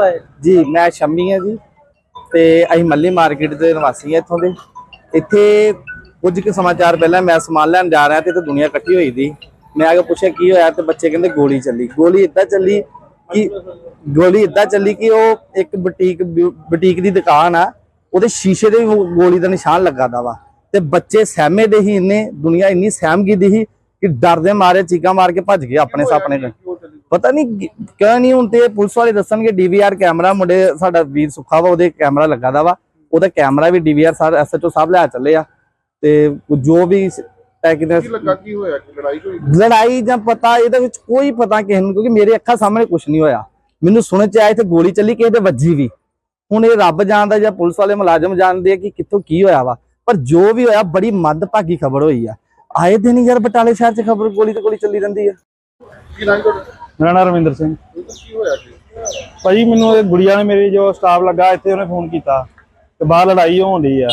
ਹੈ? ਜੀ ਮੈਂ ਸ਼ੰਮੀ ਹਾਂ ਜੀ। ਤੇ ਅਸੀਂ ਮੱਲੀ ਮਾਰਕੀਟ ਦੇ ਨਿਵਾਸੀ ਹਾਂ ਇੱਥੋਂ ਦੇ। ਇੱਥੇ ਕੁਝ ਕੁ ਸਮਾਚਾਰ ਪਹਿਲਾਂ ਮੈਂ ਸਮਾਨ ਲੈਣ ਜਾ ਰਿਹਾ ਤੇ ਇੱਥੇ ਦੁਨੀਆ ਇਕੱਠੀ ਹੋਈ ਦੀ। ਮੈਂ ਆ ਕੇ ਪੁੱਛਿਆ ਕੀ ਹੋਇਆ? ਤੇ ਬੱਚੇ ਕਹਿੰਦੇ ਗੋਲੀ ਚੱਲੀ। ਗੋਲੀ ਇੱਦਾਂ ਚੱਲੀ ਕਿ ਗੋਲੀ ਇੱਦਾਂ ਚੱਲੀ ਕਿ ਉਹ ਇੱਕ ਬੁਟੀਕ ਬੁਟੀਕ ਦੀ ਦੁਕਾਨ ਆ ਉਹਦੇ ਸ਼ੀਸ਼ੇ ਦੇ ਗੋਲੀ ਦਾ ਨਿਸ਼ਾਨ ਲੱਗਾ ਦਾ ਵਾ। ਤੇ ਬੱਚੇ ਸਹਿਮੇ ਦੇ ਹੀ ਇੰਨੇ ਦੁਨੀਆ ਇੰਨੀ ਸਹਿਮ ਗਈ ਦੀ ਸੀ ਕਿ ਡਰਦੇ ਮਾਰੇ ਚੀਕਾਂ ਮਾਰ ਕੇ ਭੱਜ ਗਏ ਆਪਣੇ ਸਾਪਣੇ ਦੇ ਪਤਾ ਨਹੀਂ ਕਿਉਂ ਨਹੀਂ ਹੁਣ ਤੇ ਪੁਲਿਸ ਵਾਲੇ ਦੱਸਣਗੇ ਡੀਵੀਆਰ ਕੈਮਰਾ ਮੁੰਡੇ ਸਾਡਾ ਵੀਰ ਸੁੱਖਾ ਵਾ ਉਹਦੇ ਕੈਮਰਾ ਲੱਗਾ ਦਾ ਵਾ। ਉਹਦਾ ਕੈਮਰਾ ਵੀ ਡੀਵੀਆਰ ਸਰ ਐਸਐਚਓ ਸਾਹਿਬ ਲੈ ਚੱਲੇ ਆ। ਤੇ ਜੋ ਵੀ ਟੈਕਨਿਕ ਕੀ ਲੱਗਾ ਕੀ ਹੋਇਆ? ਕਿ ਲੜਾਈ ਹੋਈ? ਲੜਾਈ ਜਾਂ ਪਤਾ ਇਹਦੇ ਵਿੱਚ ਕੋਈ ਪਤਾ ਕਿਸੇ ਨੂੰ ਕਿਉਂਕਿ ਮੇਰੇ ਅੱਖਾਂ ਸਾਹਮਣੇ ਕੁਝ ਨਹੀਂ ਹੋਇਆ। ਮੈਨੂੰ ਸੁਣਨ ਚ ਆਇਆ ਇੱਥੇ ਗੋਲੀ ਚੱਲੀ ਕਿਸੇ ਦੇ ਵੱਜੀ ਵੀ। ਹੁਣ ਇਹ ਰੱਬ ਜਾਣਦਾ ਜਾਂ ਪੁਲਿਸ ਵਾਲੇ ਮੁਲਾਜ਼ਮ ਜਾਣਦੇ ਆ ਕਿ ਕਿੱਥੋਂ ਕੀ ਹੋਇਆ ਵਾ। ਪਰ ਜੋ ਵੀ ਹੋਇਆ ਬੜੀ ਮੱਦਭਾਗੀ ਖਬਰ ਹੋਈ ਆ। ਆਏ ਦਿਨ ਯਾਰ ਬਟਾਲੇ ਸ਼ਹਿਰ 'ਚ ਖਬਰ ਗੋਲੀ ਤੇ ਗੋਲੀ ਚੱਲੀ ਰਹਿੰਦੀ ਆ। ਕੀ ਨਾਂ ਤੁਹਾਡਾ? ਮੇਰਾ ਨਾਮ ਰਵਿੰਦਰ ਸਿੰਘ। ਕੀ ਹੋਇਆ ਕੀ ਭਾਜੀ ਮੈਨੂੰ ਇਹ ਗੁੜੀਆ ਨੇ ਮੇਰੀ ਜੋ ਸਟਾਫ ਲੱਗਾ, ਇੱਥੇ ਉਹਨੇ ਫੋਨ ਕੀਤਾ। ਤੇ ਬਾਹਰ ਲੜਾਈ ਹੋਣ ਡਈ ਆ,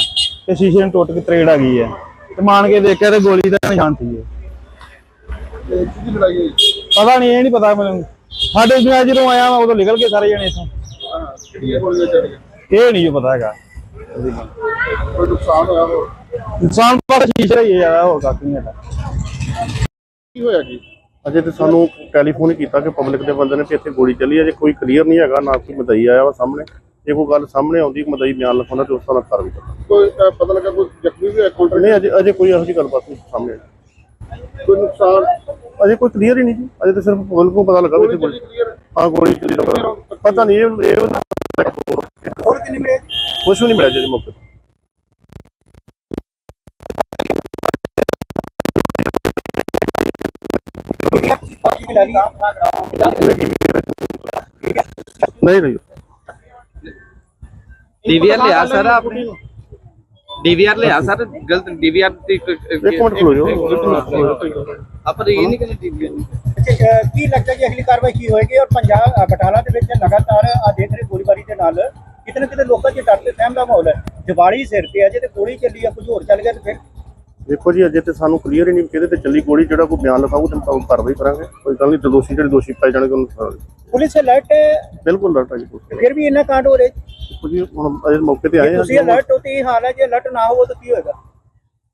ਤੇ ਸ਼ੀਸ਼ੇ ਨੂੰ ਟੁੱਟ ਕੇ ਤਰੇੜ ਆ ਗਈ ਹੈ ਤੇ ਮਾਨ ਕੇ ਦੇਖਿਆ ਤੇ ਗੋਲੀ ਦਾ ਨਿਸ਼ਾਨ ਸੀ ਇਹ। ਕਿਹਦੀ ਲੜਾਈ ਹੋਈ ਪਤਾ ਨਹੀਂ, ਇਹ ਨਹੀਂ ਪਤਾ ਮੈਨੂੰ। ਸਾਡੇ ਮੈਂ ਜਦੋਂ ਆਇਆ ਮੈਂ ਉਦੋਂ ਨਿਕਲ ਗਏ ਸਾਰੇ ਜਣੇ ਇੱਥੋਂ। ਹਾਂ ਕਿਹੜੀਆਂ ਗੋਲੀਆਂ ਚੱਲੀਆਂ ਇਹ ਨਹੀਂ ਜੋ ਪਤਾ ਹੈਗਾ। ਕੋਈ ਨੁਕਸਾਨ ਹੋਇਆ ਹੋਰ। ਇਨਸਾਨ ਪਰ ਸ਼ੀਸ਼ਾ ਹੀ ਹੈ ਹੋਰ ਕੱਖ ਨਹੀਂ ਕੀ ਹੋਇਆ ਕੀ ਅਜੇ ਤੇ ਸਾਨੂੰ ਟੈਲੀਫੋਨ ਹੀ ਕੀਤਾ ਕਿ ਪਬਲਿਕ ਦੇ ਬੰਦੇ ਨੇ ਕਿ ਇੱਥੇ ਗੋਲੀ ਚੱਲੀ ਹੈ ਜੇ ਕੋਈ ਕਲੀਅਰ ਨਹੀਂ ਹੈਗਾ ਨਾ ਕੋਈ ਮਦਈ ਆਇਆ ਵਾ ਸਾਹਮਣੇ। ਜੇ ਕੋਈ ਗੱਲ ਸਾਹਮਣੇ ਆਉਂਦੀ ਮਦਈ ਬਿਆਨ ਲਿਖਾਉਂਦਾ ਤੇ ਉਸ ਤਰ੍ਹਾਂ ਕਾਰਵਾਈ ਕਰਦਾ। ਕੋਈ ਪਤਾ ਲੱਗਾ ਕੋਈ ਜ਼ਖਮੀ ਵੀ ਹੋਇਆ ਕਾਊਂਟਰ ਨਹੀਂ ਅਜੇ ਅਜੇ ਕੋਈ ਇਹੋ ਜਿਹੀ ਗੱਲਬਾਤ ਨਹੀਂ ਸਾਹਮਣੇ ਆਈ। ਕੋਈ ਨੁਕਸਾਨ? ਅਜੇ ਕੋਈ ਕਲੀਅਰ ਹੀ ਨਹੀਂ ਜੀ। ਅਜੇ ਤਾਂ ਸਿਰਫ ਪਬਲਿਕ ਨੂੰ ਪਤਾ ਲੱਗਾ ਕਿ ਇੱਥੇ ਗੋਲੀ ਹਾਂ ਗੋਲੀ ਚੱਲੀ। ਦਾ ਪਤਾ। ਪਤਾ ਨਹੀਂ ਇਹ ਇਹ ਹੋਰ ਕਿੰਨੀ ਮਿਲੇ? ਕੁਝ ਵੀ ਨਹੀਂ ਮਿਲਿਆ ਜੀ ਮੌਕੇ ਤੇ। ਨਹੀਂ ਨਹੀਂ। ਡੀਵੀਆਰ ਲਿਆ ਸਰ ਆਪਨੇ? ਡੀਵੀਆਰ ਲਿਆ ਸਰ ਗਲਤ ਡੀਵੀਆਰ ਇੱਕ ਮਿੰਟ ਖਲੋ ਜਾਓ। ਆਪਾਂ ਇਹ ਨਹੀਂ ਕਿ ਡੀਵੀਆਰ ਕੀ ਲੱਗਦਾ ਕਿ ਅਗਲੀ ਕਾਰਵਾਈ ਕੀ ਹੋਏਗੀ ਔਰ ਪੰਜਾਬ ਬਟਾਲਾ ਦੇ ਵਿੱਚ ਲਗਾਤਾਰ ਆ ਦੇਖ ਰਹੇ ਗੋਲੀਬਾਰੀ ਦੇ ਨਾਲ ਕਿਤੇ ਨਾ ਕਿਤੇ ਲੋਕਾਂ 'ਚ ਡਰ ਤੇ ਸਹਿਮ ਦਾ ਮਾਹੌਲ ਹੈ। ਦੀਵਾਲੀ ਸਿਰ ਤੇ ਹੈ ਜੇ ਤੇ ਗੋਲੀ ਚੱਲੀ ਆ ਕੁਝ ਹੋਰ ਚੱਲ ਗਿਆ ਤੇ ਫਿਰ ਦੇਖੋ ਜੀ ਅਜੇ ਤੇ ਸਾਨੂੰ ਕਲੀਅਰ ਹੀ ਨਹੀਂ ਕਿਹਦੇ ਤੇ ਚੱਲੀ ਗੋਲੀ ਜਿਹੜਾ ਕੋਈ ਬਿਆਨ ਲਿਖਾਊ ਤੇ ਆਪਾਂ ਕਾਰਵਾਈ ਕਰਾਂਗੇ। ਕੋਈ ਗੱਲ ਨਹੀਂ ਤੇ ਦੋਸ਼ੀ ਜਿਹੜੇ ਦੋਸ਼ੀ ਪਾਏ ਜਾਣਗੇ ਉਹਨੂੰ ਦਿਓ। ਪੁਲਿਸ ਅਲਰਟ ਹੈ? ਬਿਲਕੁਲ ਡਰਤਾ ਜੀ ਕੋਈ ਫਿਰ ਵੀ ਇੰਨਾ ਕਾਂਡ ਹੋ ਰਿਹਾ ਦੇਖੋ ਜੀ ਹੁਣ ਅਜੇ ਮੌਕੇ ਤੇ ਆਏ ਤੁਸੀਂ ਹਾਂ ਅਲਰਟ ਹੋ ਤੇ ਇਹ ਹਾਲ ਹੈ ਜੇ ਅਲਰਟ ਨਾ ਹੋ ਤਾਂ ਕੀ ਹੋਏਗਾ?